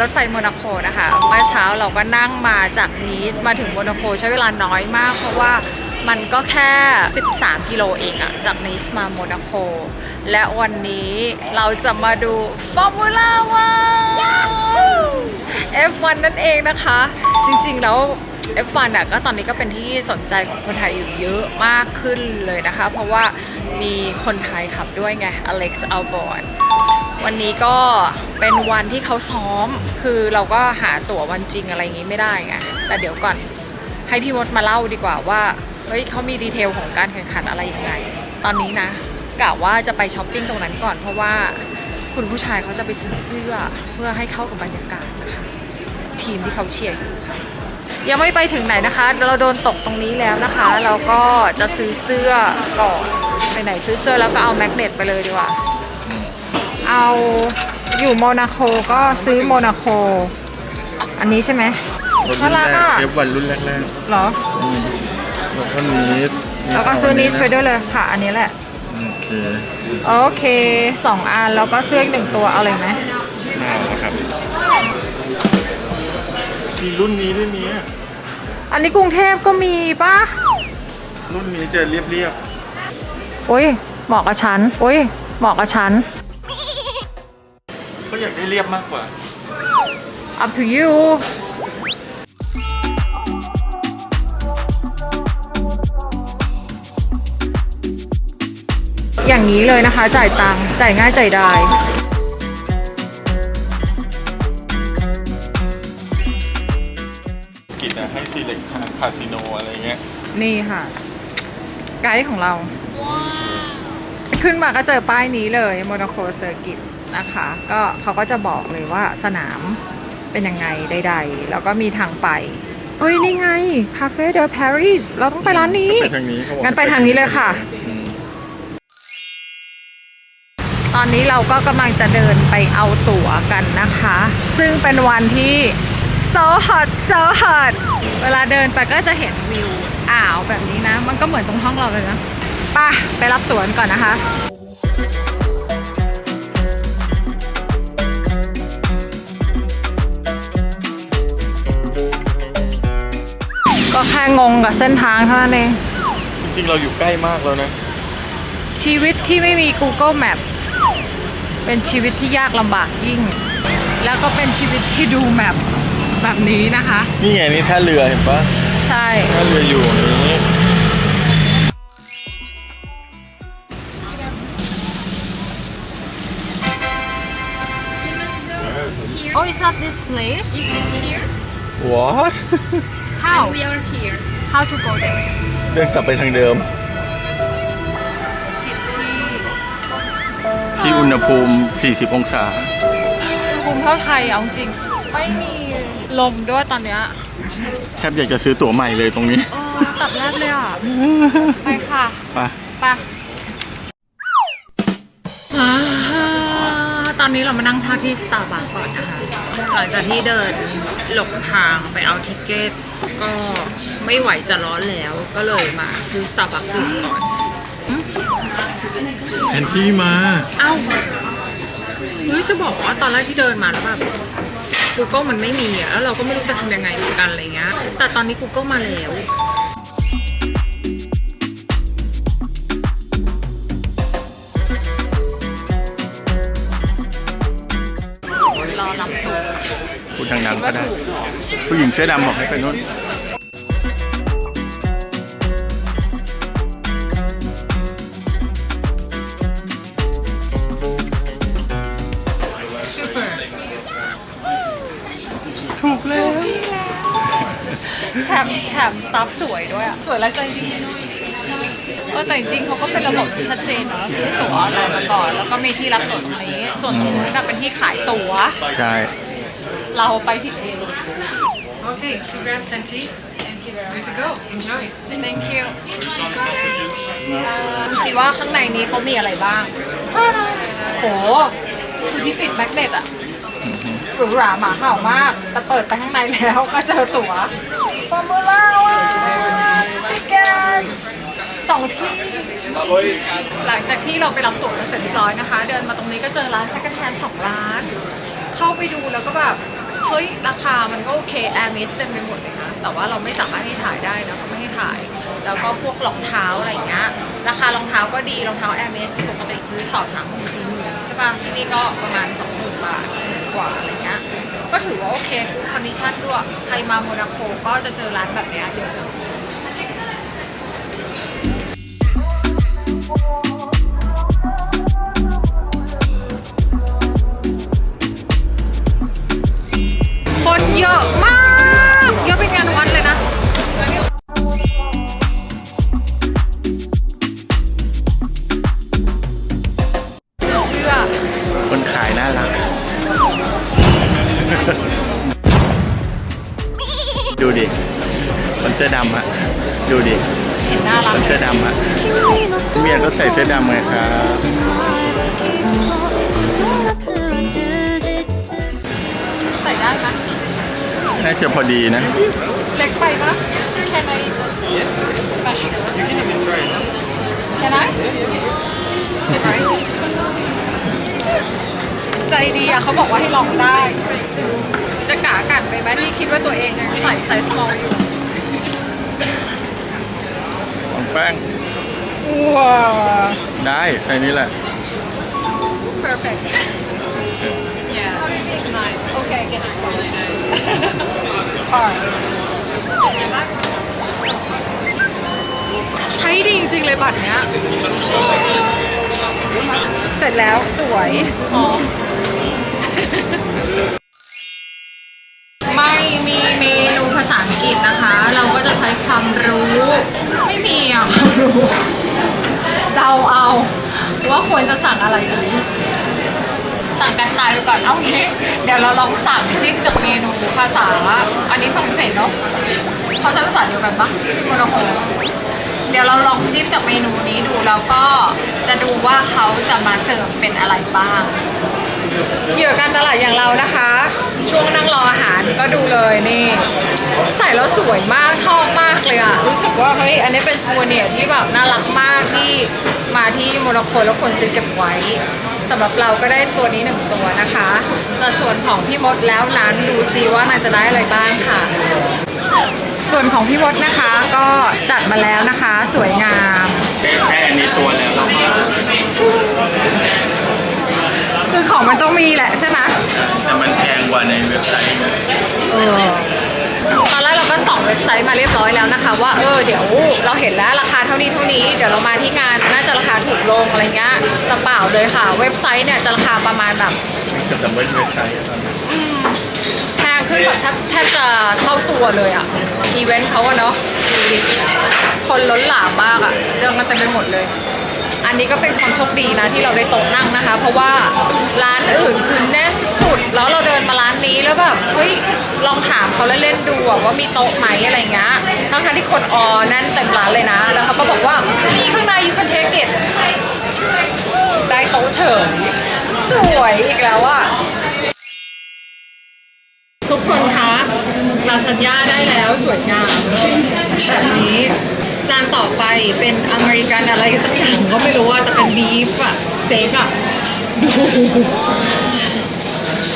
รถไฟโมนาโคนะคะเมื่อเช้าเราก็นั่งมาจากนีสมาถึงโมนาโคใช้เวลาน้อยมาก เพราะว่ามันก็แค่ 13 กิโลเองอะจากนีสมาโมนาโคและวันนี้เราจะมาดูฟอร์มูล่าวัน F1 นั่นเองนะคะ จริงๆแล้ว F1 อะก็ตอนนี้ก็เป็นที่สนใจของคนไทยอยู่เยอะมากขึ้นเลยนะคะ เพราะว่ามีคนไทยขับด้วยไงอเล็กซ์อัลบอนวันนี้ก็เป็นวันที่เขาซ้อม คือเราก็หาตั๋ววันจริงอะไรอย่างงี้ไม่ได้ไงแต่เดี๋ยวก่อนให้พี่มดมาเล่าดีกว่าว่าเฮ้ยเขามีดีเทลของการแข่งขันอะไรยังไง ตอนนี้นะกะว่าจะไปช้อปปิ้งตรงนั้นก่อน เพราะว่าคุณผู้ชายเขาจะไปซื้อเสื้อเพื่อให้เข้ากับบรรยากาศนะคะทีมที่เขาเชียร์อยู่ค่ะ ยังไม่ไปถึงไหนนะคะ เราโดนตกตรงนี้แล้วนะคะ เราก็จะซื้อเสื้อก่อนไปไหนซื้อเสื้อแล้วก็เอาแมกเนตไปเลยดีกว่า เอาอยู่โมนาโคก็ซื้อโมนาโค อันนี้ใช่ไหมรถน่ารุ่นรักแรกอะเอฟวันรุ่นแรกเหรอๆอืมแล้วก็นี้แล้วก็ซื้อนิสไปด้วยเลยค่ะ อันนี้แหละ โอเค โอเคสองอันแล้วก็เสื้ออีกหนึ่งตัวเอาเลยไหมน่ารักครับ มีรุ่นนี้ด้วยเนี้ยอันนี้กรุงเทพก็มีปะรุ่นนี้จะเรียบโอ้ยเหมาะกับฉันโอ้ยเหมาะกับฉันๆเขาอยากได้เรียบมากกว่า up to you อย่างนี้เลยนะคะ จ่ายตังค์จ่ายง่ายจ่ายได้ ซีเล็กคาสิโนอะไรเงี้ยนี่ค่ะ ไกด์ของเรา ขึ้นมาก็เจอป้ายนี้เลย Monaco Circuit นะคะ ก็เขาก็จะบอกเลยว่าสนามเป็นยังไงใดๆ แล้วก็มีทางไปเฮ้ยนี่ไง Cafe de Paris เราต้องไปร้านนี้ ไปทางนี้เขาบอกงั้นไปทางนี้เลยค่ะ อืมตอนนี้เราก็กำลังจะเดินไปเอาตั๋วกันนะคะ ซึ่งเป็นวันที่ so hot so hot เวลาเดินไปก็จะเห็นวิวอ่าวแบบนี้นะ มันก็เหมือนตรงห้องเราเลยนะไป่ะ ไปรับตั๋วกันก่อนนะคะก็แค่งงกับเส้นทางเท่านั้นเอง จริงๆ เราอยู่ใกล้มากแล้วนะ ชีวิตที่ไม่มี Google Map เป็นชีวิตที่ยากลำบากยิ่ง แล้วก็เป็นชีวิตที่ดูแมป แบบนี้นะคะ นี่ไงนี่ท่าเรือเห็นปะใช่ ท่าเรืออยู่อย่างนี้ Oh is that this place here วอท How we are here How to go there เดินกลับไปทางเดิมผิดที่ที่อุณหภูมิ 40 องศา ภูมิเท่าไทยเอาจริง ไม่มี ลมด้วยตอนเนี้ยแทบอยากจะซื้อตั๋วใหม่เลยตรงนี้เออตับแรกเลยอะ ไปค่ะไปไปอ่าตอนนี้เรามานั่งพักที่สตาร์บัคก่อนนะคะ หลังจากที่เดินหลงทางไปเอาทิกเก็ตก็ไม่ไหวจะร้อนแล้วก็เลยมาซื้อสตาร์บัคดื่มก่อนแผนที่มา เอ้าเฮ้ยจะบอกว่าตอนแรกที่เดินมาแล้วแบบ Google มันไม่มีอะแล้วเราก็ไม่รู้จะทำยังไงเหมือนกันอะไรเงี้ย แต่ตอนนี้ Google มาแล้ว รอรับตัวพูดดังๆก็ได้ ผู้หญิงเสื้อดำบอกให้ไปนู้น แถมแถมสตาฟสวยด้วยอะสวยและใจดีเออแต่จริงๆเขาก็เป็นระบบที่ชัดเจนเนอะซื้อตั๋วอะไรมาก่อน แล้วก็มีที่รับตั๋วตรงนี้ ส่วนตรงนู้นน่ะเป็นที่ขายตั๋ว ใช่ เราไปผิดเอง okay two grams and tea good to go enjoy thank you ดูสิว่าข้างในนี้เขามีอะไรบ้างโหคือที่ปิดแมกเนตอะหรูหราหมาเห่ามาก แต่เปิดไปข้างในแล้วก็เจอตั๋ว ฟอร์มูล่าวันชิคเก้นสองที่ หลังจากที่เราไปรับตั๋วมาเสร็จเรียบร้อยนะคะ เดินมาตรงนี้ก็เจอร้านแซกแทนสองร้าน เข้าไปดูแล้วก็แบบเฮ้ยราคามันก็โอเคแอร์มิสเต็มไปหมดเลยนะแต่ว่าเราไม่สามารถให้ถ่ายได้นะเขาไม่ให้ถ่าย แล้วก็พวกรองเท้าอะไรเงี้ยราคารองเท้าก็ดีรองเท้าแอร์มิสปกติซื้อช็อปสามหมื่นสี่หมื่นใช่ป่ะที่นี่ก็ประมาณสองหมื่นบาท กว่าอะไรเงี้ยก็ถือว่าโอเคกูคอนดิชั่นด้วยใครมาโมนาโคก็จะเจอร้านแบบเนี้ยเยอะคนเยอะมาก ดูดิคนเสื้อดำอะดูดิเห็นน่ารัคกนเสื้อดำอะเมียก็ใส่เสื้อดำไงครับใส่ได้ไหมน่าจะพอดีนะ เล็กไปปะ Can I just measure You can even try it Can I Can I ใจดีอะเขาบอกว่าให้ลองได้ จะกากันไปไหมที่คิดว่าตัวเองยังใส่ไซส์ small อยู่ของแป้ง ว้าว ได้ใส่นี้แหละ perfect Yeah, it's nice. okay get it Really nice. Alright ใช้ดีจริงๆเลยบัตรเนี้ยเสร็จแล้วสวยหอมไม่ อังกฤษนะคะ เราก็จะใช้ความรู้ไม่มีอะความรู้เดาเอาว่าควรจะสั่งอะไรดี สั่งกันตายไปก่อนเอางี้ เดี๋ยวเราลองสั่งจิ้มจากเมนูภาษา อันนี้ฝรั่งเศสเนาะเขาใช้ภาษาเดียวกันปะที่โมนาโคเดี๋ยวเราลองจิ้มจากเมนูนี้ดูแล้วก็จะดูว่าเขาจะมาเสิร์ฟเป็นอะไรบ้าง เหยื่อการตลาดอย่างเรานะคะ ช่วงนั่งรออาหารก็ดูเลยนี่ใส่แล้วสวยมากชอบมากเลยอะรู้สึกว่าเฮ้ยอันนี้เป็นซูเนียที่แบบน่ารักมากที่มาที่โมร็อกโกแล้วควรซื้อเก็บไว้สำหรับเราก็ได้ตัวนี้หนึ่งตัวนะคะแต่ส่วนของพี่มดแล้วนั้นดูซิว่านางจะได้อะไรบ้างค่ะ ส่วนของพี่มดนะคะก็จัดมาแล้วนะคะ สวยงาม เว็บไซต์เออตอนแรกเราก็ส่องเว็บไซต์มาเรียบร้อยแล้วนะคะ ว่าเออเดี๋ยวเราเห็นแล้วราคาเท่านี้เท่านี้เดี๋ยวเรามาที่งานน่าจะราคาถูกลงอะไรเงี้ยแต่เปล่าเลยค่ะ เว็บไซต์เนี่ยจะราคาประมาณแบบเกือบจะเว็บไซต์แล้วตอนนี้แพงขึ้นแบบแทบแทบจะเท่าตัวเลยอะอีเวนต์เขาอะเนาะดูดิคนล้นหลามมากอะเดินกันเต็มไปหมดเลย อันนี้ก็เป็นความโชคดีนะที่เราได้โต๊ะนั่งนะคะ เพราะว่าร้านอื่นคือแน่นสุดแล้วเราเดินมาร้า นี้แล้วแบบเฮ้ยลองถามเขาเล่นๆดูอะว่ามีโต๊ะไหมอะไรเงี้ยทั้งๆที่คนออแน่นเต็มร้านเลยนะ แล้วเขาก็บอกว่ามีข้างในอยู่คันเทเกตได้โต๊ะเฉยสวยอีกแล้วอะทุกคนคะลาซานญ่าได้แล้วสวยงามแบบนี้จานต่อไปเป็นอเมริกันอะไรสักอย่างก็ไม่รู้ว่าแต่เป็นบีฟอะสเต็กอะดู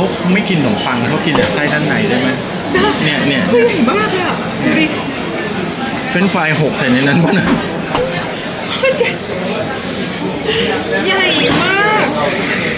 เขาไม่กินขนมปังเขากินแต่ไส้ด้านในได้ไหมเนี่ยเนี่ยใหญ่มากอะดูดิเป็นไฟรายหกใส่ในนั้นป่ะนะใหญ่มาก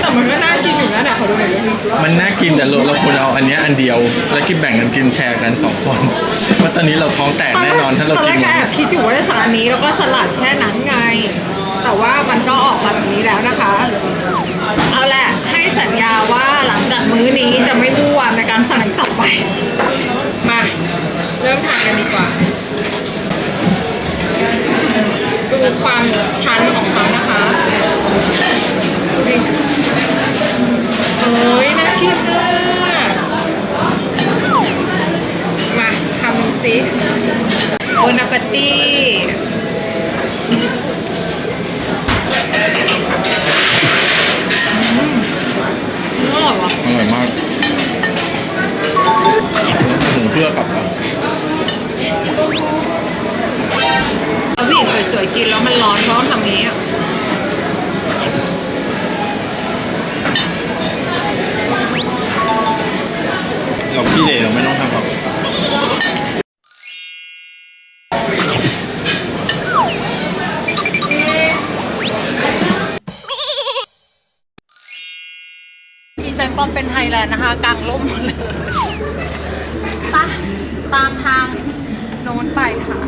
แต่มันก็น่ากินอยู่นะเนี่ยขอดูหน่อยดิมันน่ากินแต่เราเราควรเอาอันเนี้ยอันเดียว แล้วกินแบ่งกันกินแชร์กันสองคนเพราะตอนนี้เราท้องแตกแน่นอนถ้าเราตอนกิแรนกหมก็ดแอบคิดอยู่ว่าจะสั่งอันนี้แล้วก็สลัดแค่นั้นไง แต่ว่ามันก็ออกมาแบบนี้แล้วนะคะ เอาแหละให้สัญญาว่าหลังจากมื้อนี้จะไม่วุ่นวายในการสั่งต่อไป มาเริ่มทานกันดีกว่าดูความชันของเขานะคะ พี่เดชเราไม่ต้องทำหรอกดีไซนปอมเป็นไทยแลนด์นะคะกลางล่มหมดเลยไปตามทางโน้นไปค่ะ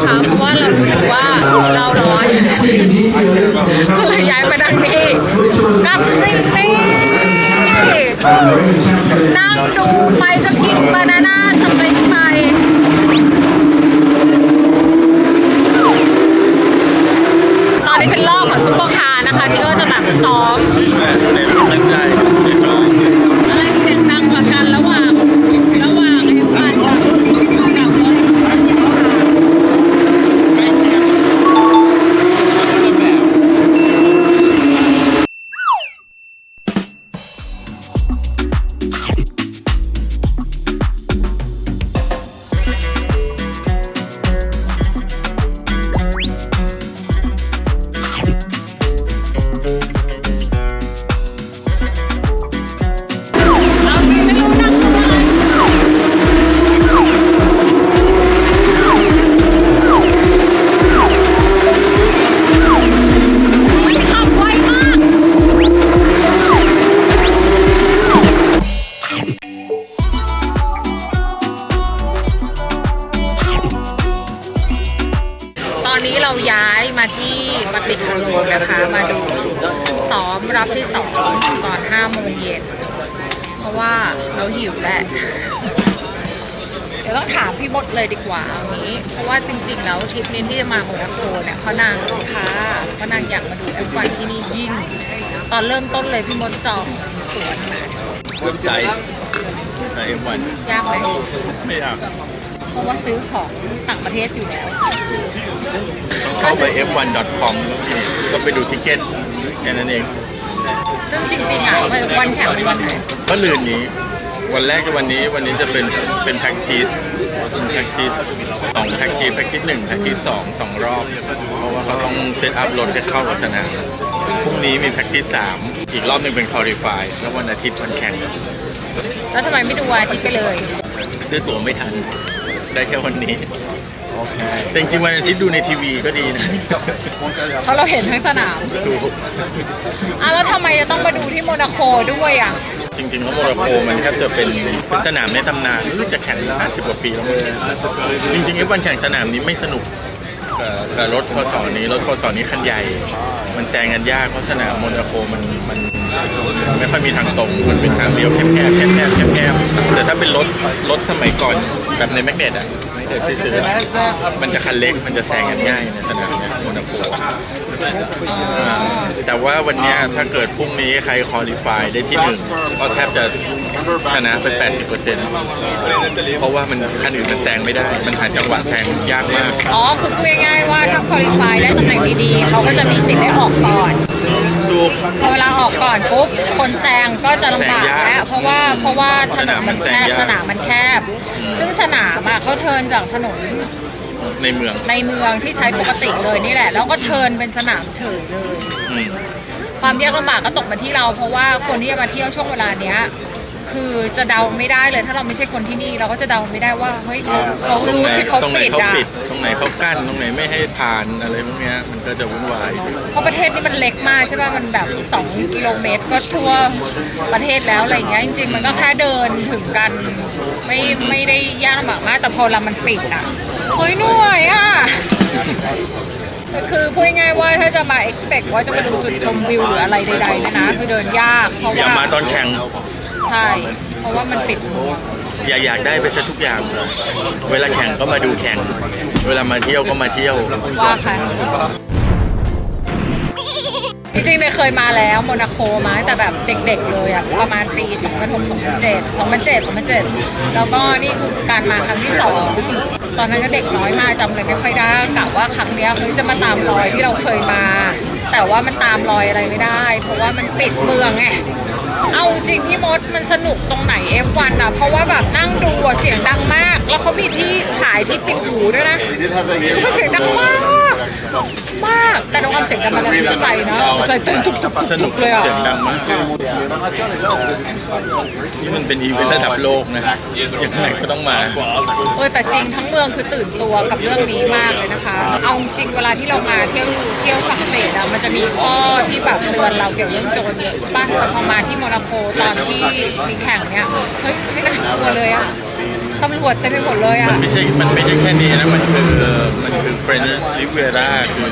นะคะเพราะว่าเรารู้สึกว่าเราร้อนก็เลยย้ายไปดังนี้กับสิ่งนี้นั่งดูไปก็กินบานาน่าสปริงไปตอนนี้เป็นรอบของซุปเปอร์ค นะคะ มาดูซ้อมรับที่สองตอน5โมงเย็นเพราะว่าเราหิวแหละเดี๋ยวต้องถามพี่มดเลยดีกว่าเอานี้ เพราะว่าจริงๆแล้วทริปนี้ที่จะมาโมนาโกเนี่ยเพราะนางค้าเพราะนางอยากมาดูทุกวันที่นี่ยิ่ง ตอนเริ่มต้นเลยพี่มดจองตั๋วมาเว็บไซต์ในเอ็มวันยากไหมไม่ยาก เพราะว่าซื้อของต่างประเทศอยู่แล้วต้องเข้าไป f1.com ก็ไปดูทิเก็ตแค่นั้นเอง ซึ่งจริงๆอะวันแข่งเป็นวันไหนก็ลืนนี้ วันแรกกับวันนี้วันนี้จะเป็นเป็นแพ็กทีสเป็นแพ็กทีสสองแพ็กทีสแพ็กทีสหนึ่งแพ็กทีสสองสองรอบ เพราะว่าเขาต้องเซตอัพรถให้เข้ากับสนามพรุ่งนี้มีแพ็กทีสสามอีกรอบหนึ่งเป็นคอริฟายแล้ววันอาทิตย์วันแข่งแล้วทำไมไม่ดูวันอาทิตย์ไปเลย ซื้อตั๋วไม่ทัน ได้แค่วันนี้แต่จริงๆวันอาทิตย์ดูในทีวีก็ดีนะเพราะเราเห็นทั้งสนามดูอะแล้วทำไมจะต้องมาดูที่โมนาโคด้วยอะจจริงๆแล้วโมร็อกโกมันแทบจะเป็นเป็นสนามในตำนานรู้จะแข่ง50กว่าปีแล้วมั้งจริงๆไอ้วันแข่งสนามนี้ไม่สนุกกับกับรถพศนี้รถพศนี้คันใหญ่ มันแซงกันยากเพราะสนามโมร็อกโกมันมันไม่ค่อยมีทางตรงมันเป็นทางเลี้ยวแคบๆแคบๆแคบๆแคบๆแต่ถ้าเป็นรถรถสมัยก่อน แบบในแมกเนตอะแมกเนตที่ซื้ออะมันจะคันเล็กมันจะแซงกันง่ายในสนามเนี้ยโมร็อกโกอ่าแต่ว่าวันเนี้ยถ้าเกิดพรุ่งนี้ใครคอลิฟายได้ที่หนึ่งก็แทบจะชนะเป็น80%เพราะว่ามันคันอื่นมันแซงไม่ได้ มันหาจังหวะแซงยากมาก อ๋อคือพูดง่ายๆว่าถ้าคุริฟายได้ตำแหน่งดีๆเขาก็จะมีสิทธิ์ได้ออกก่อน ถูกพอเวลาออกก่อนปุ๊บคนแซงก็จะลำบากแซงยากแล้วเพราะว่าเพราะว่าถนนมันแคบสสนานามมมัมันนแคแคบ บ ซึ่งสนามอะเขาเทิร์นจากถนนในเมืองในเมืองที่ใช้ปกติเลยนี่แหละ แล้วก็เทิร์นเป็นสนามเฉยเลย อืม ความยากลำบากก็ตกมาที่เรา เพราะว่าคนที่จะมาเที่ยวช่วงเวลาเนี้ย คือจะเดาไม่ได้เลย ถ้าเราไม่ใช่คนที่นี่เราก็จะเดาไม่ได้ว่าเฮ้ยเขาเขาตรงรู้ไหนที่เขาตรงไหนปิดเขาอะปิด ตรงไหนเขากั้น ตรงไหนไม่ให้ผ่านอะไรพวกเนี้ยมันก็จะวุ่นวาย เพราะประเทศนี้มันเล็กมากใช่ป่ะมันแบบ 2 กิโลเมตรก็ทั่วประเทศแล้วอะไรอย่างเงี้ยจริง ๆ มันก็แค่เดินถึงกันไม่ไม่ได้ยากลำบากมากแต่พอเรามันปิดอะเฮ้ยเหนื่อยอะคือพูดง่ายๆว่าถ้าจะมา expect ว่าจะมาดูจุดชมวิวหรืออะไรใดๆเนะนะคือเดินยากเพราะอย่าว่า มาตอนแข่ง ใช่ เพราะว่ามันปิดเมืองอย่าอยากได้ไปซะทุกอย่างเวลาแข่งก็มาดูแข่ง เวลามาเที่ยวก็มาเที่ยว ว่าค่ะ จริงๆเนี่ยเคยมาแล้วโมนาโคมาแต่แบบเด็กๆเลยอะประมาณปี2006 2007 2007 2007 แล้วก็นี่คือการมาครั้งที่สองตอนนั้นก็เด็กน้อยมากจำอะไรไม่ค่อยได้กะว่าครั้งเนี้ยเฮ้ยจะมาตามรอยที่เราเคยมา แต่ว่ามันตามรอยอะไรไม่ได้ เพราะว่ามันปิดเมืองไงเอาจริงพี่มดมันสนุกตรงไหน F1 อะ เพราะว่าแบบนั่งดูอะเสียงดังมาก แล้วเขามีที่ขายที่ปิดหูด้วยนะคือมันเสียงดังมาก มากแต่ในความเสียงดังมันไม่เข้าใจนะใจเต้นตุบตุบสนุกเลยอะเสียงดังมากนี่มันเป็นอีเวนต์ระดับโลกนะยังไงก็ต้องมาเออแต่จริงทั้งเมืองคือตื่นตัวกับเรื่องนี้มากเลยนะคะ เอาจริงเวลาที่เรามาเที่ยวเที่ยวฝรั่งเศสอะมันจะมีข้อที่แบบเตือนเราเกี่ยวกับเรื่องโจรเยอะใช่ปะแต่พอมาที่โมนาโคตอนที่มีแข่งเนี่ยเฮ้ยไม่น่ากลัวเลยอะ ตำรวจเต็มไปหมดเลยอะมันไม่ใช่ มันไม่ใช่แค่นี้นะ มันคือมันคือเฟรนด์ริเวราคือ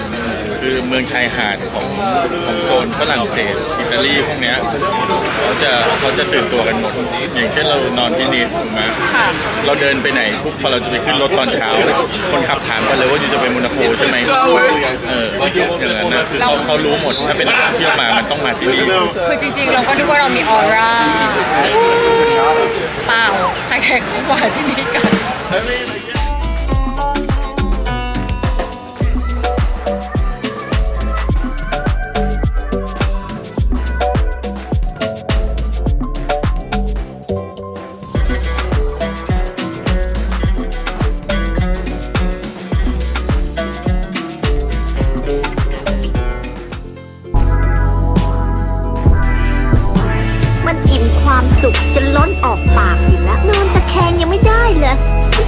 คือเมืองชายหาดของของโซนฝรั่งเศสอิตาลีพวกเนี้ยเขาจะเขาจะตื่นตัวกันหมด อย่างเช่นเรานอนที่นีสถูกไหมค่ะ เราเดินไปไหนปุ๊บพอเราจะไปขึ้นรถตอนเช้า คนขับถามกันเลยว่าอยู่จะไปโมนาโคใช่ไหมเอออย่างนั้นนะคือเขาเขารู้หมดถ้าเป็นนักท่องเที่ยวมามันต้องมาที่นี่ คือจริงๆ เราก็นึกว่าเรามีออร่าเปล่า ใครๆเขามาที่นี่กันมัน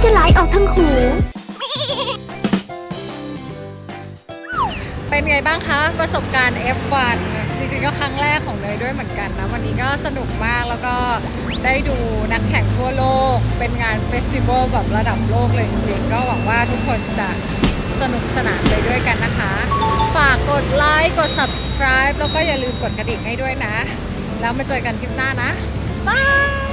จะไหลออกทั้งหู เป็นไงบ้างคะประสบการณ์ F1 จริงๆก็ครั้งแรกของเนยด้วยเหมือนกันนะ วันนี้ก็สนุกมากแล้วก็ได้ดูนักแข่งทั่วโลก เป็นงานเฟสติวัลแบบระดับโลกเลยจริงๆ ก็หวังว่าทุกคนจะสนุกสนานไปด้วยกันนะคะ ฝากกดไลค์กด subscribe แล้วก็อย่าลืมกดกระดิ่งให้ด้วยนะ แล้วมาเจอกันคลิปหน้านะ บาย